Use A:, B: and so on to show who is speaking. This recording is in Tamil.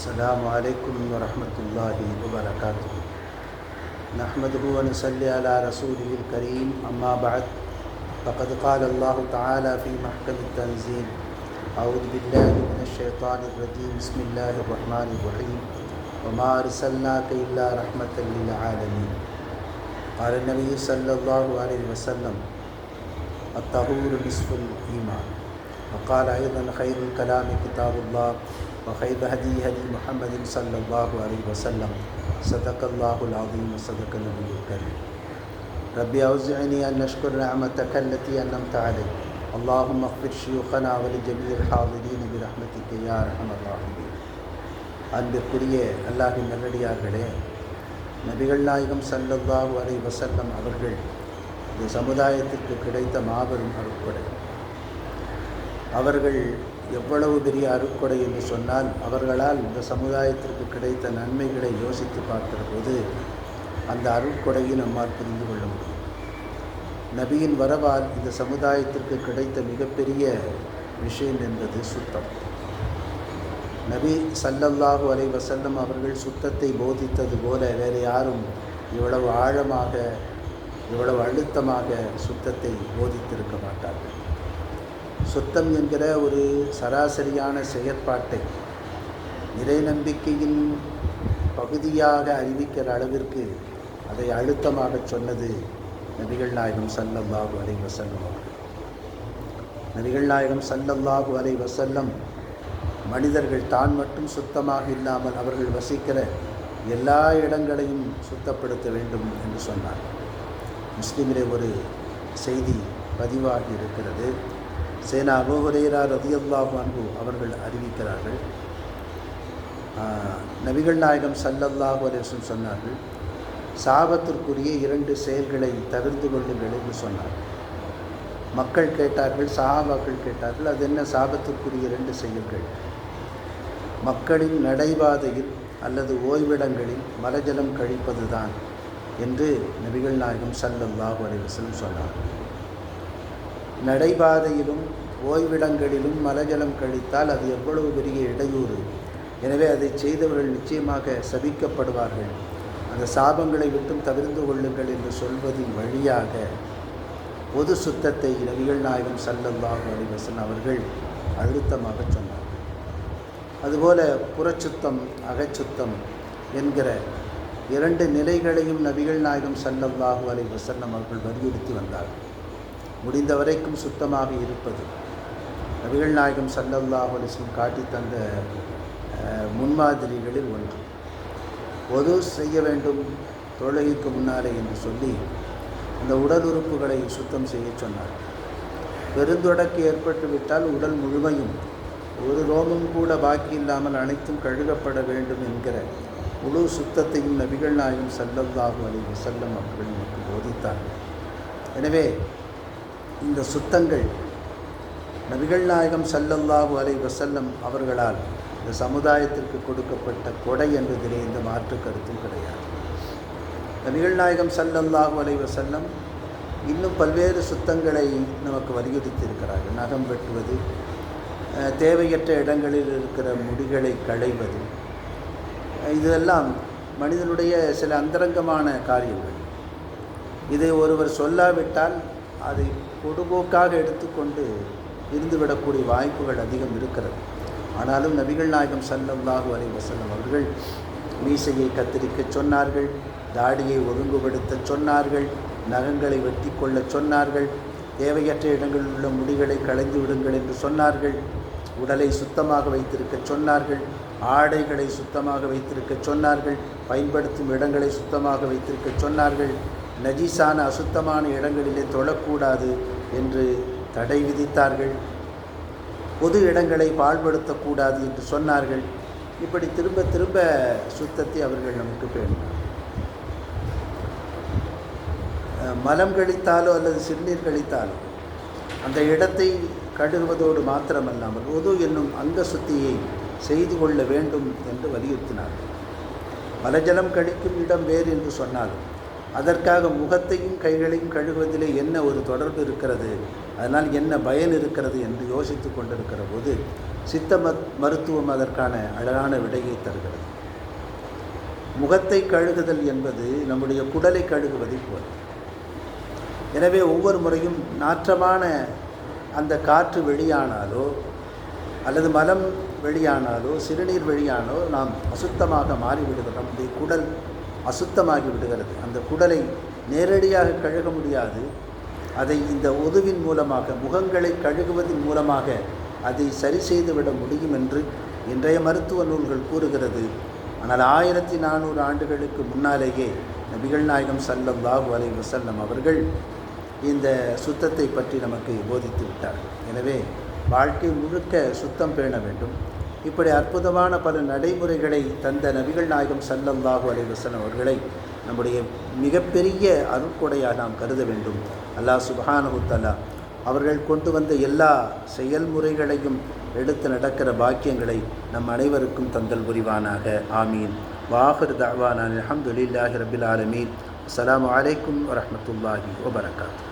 A: السلام عليكم ورحمة الله وبركاته. نحمده ونصلي على رسوله الكريم أما بعد فقد قال الله تعالى في محكم التنزيل أعوذ بالله من الشيطان الرجيم بسم الله الرحمن الرحيم وما أرسلناك إلا رحمة للعالمين. قال النبي صلى الله عليه وسلم الطهور نصف الإيمان. وقال أيضا خير الكلام كتاب الله وخير هدي هدي محمد صلى الله عليه وسلم صدق الله العظيم وصدق النبي الكريم ربي أوزعني أن نشكر نعمتك التي أنعمت علي اللهم اغفر شيوخنا ولجميع الحاضرين برحمتك يا أرحم الراحمين அன்பிற்குரிய அல்லாஹின் நல்லடியார்களே நபிகள் நாயகம் சல்லல்லாஹு அலை வசல்லம் அவர்கள் இந்த சமுதாயத்திற்கு கிடைத்த மாபெரும் அருட்கொடை அவர்கள் எவ்வளவு பெரிய அருட்கொடை என்று சொன்னால் அவர்களால் இந்த சமுதாயத்திற்கு கிடைத்த நன்மைகளை யோசித்து பார்க்கிற போது அந்த அருட்கொடையை நம்மால் புரிந்து கொள்ள முடியும். நபியின் வரவால் இந்த சமுதாயத்திற்கு கிடைத்த மிகப்பெரிய விஷயம் என்பது சுத்தம். நபி சல்லல்லாஹு அலை வசல்லம் அவர்கள் சுத்தத்தை போதித்தது போல வேறு யாரும் இவ்வளவு ஆழமாக இவ்வளவு அழுத்தமாக சுத்தத்தை போதித்திருக்க மாட்டார்கள். சுத்தம் என்கிற ஒரு சராசரியான செயற்பாட்டை இறை நம்பிக்கையின் பகுதியாக அறிவிக்கிற அளவிற்கு அதை அழுத்தமாக சொன்னது நபிகள் நாயகம் சல்லல்லாஹு அலை வசல்லம் நபிகள் நாயகம் சல்லல்லாஹு அலை வசல்லம் மனிதர்கள் தான் மட்டும் சுத்தமாக இல்லாமல் அவர்கள் வசிக்கிற எல்லா இடங்களையும் சுத்தப்படுத்த வேண்டும் என்று சொன்னார் முஸ்லீமிலே ஒரு செய்தி பதிவாகி இருக்கிறது. சேனா அபோஹுரேரா ரதியல்லாஹு அன்பு அவர்கள் அறிவிக்கிறார்கள். நபிகள் நாயகம் சல்லல்லாஹு அலேசன் சொன்னார்கள் சாபத்திற்குரிய இரண்டு செயல்களை தவிர்த்து கொள்ளுங்கள் என்று சொன்னார். மக்கள் கேட்டார்கள் சஹாபாக்கள் கேட்டார்கள் அது என்ன சாபத்திற்குரிய இரண்டு செயல்கள்? மக்களின் நடைபாதையில் அல்லது ஓய்விடங்களில் மலஜலம் கழிப்பதுதான் என்று நபிகள் நாயகம் சல்லல்லாஹு அலைவசம் சொன்னார் நடைபாதையிலும் ஓய்விடங்களிலும் மலஜலம் கழித்தால் அது எவ்வளவு பெரிய இடையூறு? எனவே அதை செய்தவர்கள் நிச்சயமாக சபிக்கப்படுவார்கள். அந்த சாபங்களை விட்டும் தவிர்த்து கொள்ளுங்கள் என்று சொல்வதின் வழியாக பொது சுத்தத்தை நபிகள் நாயகம் சல்லல்லாஹு அலிவசன் அவர்கள் அழுத்தமாக சொன்னார். அதுபோல புறச்சுத்தம் அகச்சுத்தம் என்கிற இரண்டு நிலைகளையும் நபிகள் நாயகம் சல்லல்லாஹு அலை அவர்கள் வலியுறுத்தி வந்தார்கள். முடிந்த வரைக்கும் சுத்தமாக இருப்பது. நபிகள் நாயகம் சல்லல்லாஹ் அலிஸ்லம் காட்டி தந்த முன்மாதிரிகளில் ஒன்று. பொது செய்ய வேண்டும் தொழுகைக்கு முன்னாலே என்று சொல்லி அந்த உடல் உறுப்புகளை சுத்தம் செய்ய சொன்னார். பெருந்தொடக்கு ஏற்பட்டு விட்டால் உடல் முழுமையும் ஒரு ரோமம் கூட பாக்கி இல்லாமல் அனைத்தும் கழுகப்பட வேண்டும் என்கிற முழு சுத்தத்தையும் நபிகள் நாயகம் சல்லல்லாஹு அலி வசல்லம் அவர்கள் நமக்கு போதித்தார்கள். எனவே இந்த சுத்தங்கள் நபிகள் நாயகம் சல்லல்லாஹு அலை வசல்லம் அவர்களால் இந்த சமுதாயத்திற்கு கொடுக்கப்பட்ட கொடை என்பதிலே இந்த மாற்று கருத்தும் கிடையாது. நபிகள் நாயகம் சல்லல்லாஹு அலை வசல்லம் இன்னும் பல்வேறு சுத்தங்களை நமக்கு வலியுறுத்தியிருக்கிறார்கள். நகம் வெட்டுவது தேவையற்ற இடங்களில் இருக்கிற முடிகளை களைவது இதெல்லாம் மனிதனுடைய சில அந்தரங்கமான காரியங்கள். இதை ஒருவர் சொல்லாவிட்டால் அதை பொதுபோக்காக எடுத்துக்கொண்டு இருந்துவிடக்கூடிய வாய்ப்புகள் அதிகம் இருக்கிறது. ஆனாலும் நபிகள் நாயகம் சல்லல்லாஹு அலை வசல்லம் அவர்கள் மீசையை கத்திரிக்க சொன்னார்கள் தாடியை ஒழுங்குபடுத்த சொன்னார்கள் நகங்களை வெட்டி கொள்ள சொன்னார்கள் தேவையற்ற இடங்களில் உள்ள முடிகளை களைந்து விடுங்கள் என்று சொன்னார்கள் உடலை சுத்தமாக வைத்திருக்க சொன்னார்கள் ஆடைகளை சுத்தமாக வைத்திருக்க சொன்னார்கள் பயன்படுத்தும் இடங்களை சுத்தமாக வைத்திருக்க சொன்னார்கள். நஜீஸான அசுத்தமான இடங்களிலே தொழக்கூடாது என்று தடை விதித்தார்கள். பொது இடங்களை பாழ்படுத்தக்கூடாது என்று சொன்னார்கள். இப்படி திரும்ப திரும்ப சுத்தத்தை அவர்கள் நமக்கு பேணினார் மலம் கழித்தாலோ அல்லது சிறுநீர் கழித்தாலோ அந்த இடத்தை கழுகுவதோடு மாத்திரமல்லாமல் உது என்னும் அங்க சுத்தியை செய்து கொள்ள வேண்டும் என்று வலியுறுத்தினார்கள். மலஜலம் கழிக்கும் இடம் வேறு என்று சொன்னாலும் அதற்காக முகத்தையும் கைகளையும் கழுகுவதிலே என்ன ஒரு தொடர்பு இருக்கிறது? அதனால் என்ன பயன் இருக்கிறது என்று யோசித்து கொண்டிருக்கிற போது சித்த மருத்துவம் அதற்கான அழகான விடையை தருகிறது. முகத்தை கழுகுதல் என்பது நம்முடைய குடலை கழுகுவதை போல. எனவே ஒவ்வொரு முறையும் நாற்றமான அந்த காற்று வெளியானாலோ அல்லது மலம் வெளியானாலோ சிறுநீர் வெளியானோ நாம் அசுத்தமாக மாறிவிடுகிறோம். நம்முடைய குடல் அசுத்தமாகி விடுகிறது அந்த குடலை நேரடியாக கழுக முடியாது. அதை இந்த உதுவின் மூலமாக முகங்களை கழுகுவதன் மூலமாக அதை சரி செய்துவிட முடியும் என்று இன்றைய மருத்துவ நூல்கள் கூறுகிறது. ஆனால் ஆயிரத்தி நானூறு ஆண்டுகளுக்கு முன்னாலேயே நபிகள் நாயகம் சல்லல்லாஹு அலை வசல்லம் அவர்கள் இந்த சுத்தத்தை பற்றி நமக்கு போதித்து விட்டார் எனவே வாழ்க்கை முழுக்க சுத்தம் பேண வேண்டும். இப்படி அற்புதமான பல நடைமுறைகளை தந்த நபிகள் நாயகம் சல்லல்லாஹு அலைவசன் அவர்களை நம்முடைய மிகப்பெரிய அருட்கொடையாக நாம் கருத வேண்டும். அல்லாஹ் சுப்ஹானஹு அவர்கள் கொண்டு வந்த எல்லா செயல்முறைகளையும் எடுத்து நடக்கிற பாக்கியங்களை நம் அனைவருக்கும் தந்தல் புரிவானாக. ஆமீன். வாஹர் தவானான் அல்ஹம்துலில்லாஹி ரபில் ஆலமீன். அஸ்லாம் வலைக்கம் வரமத்துல்லாஹி வபரகாத்து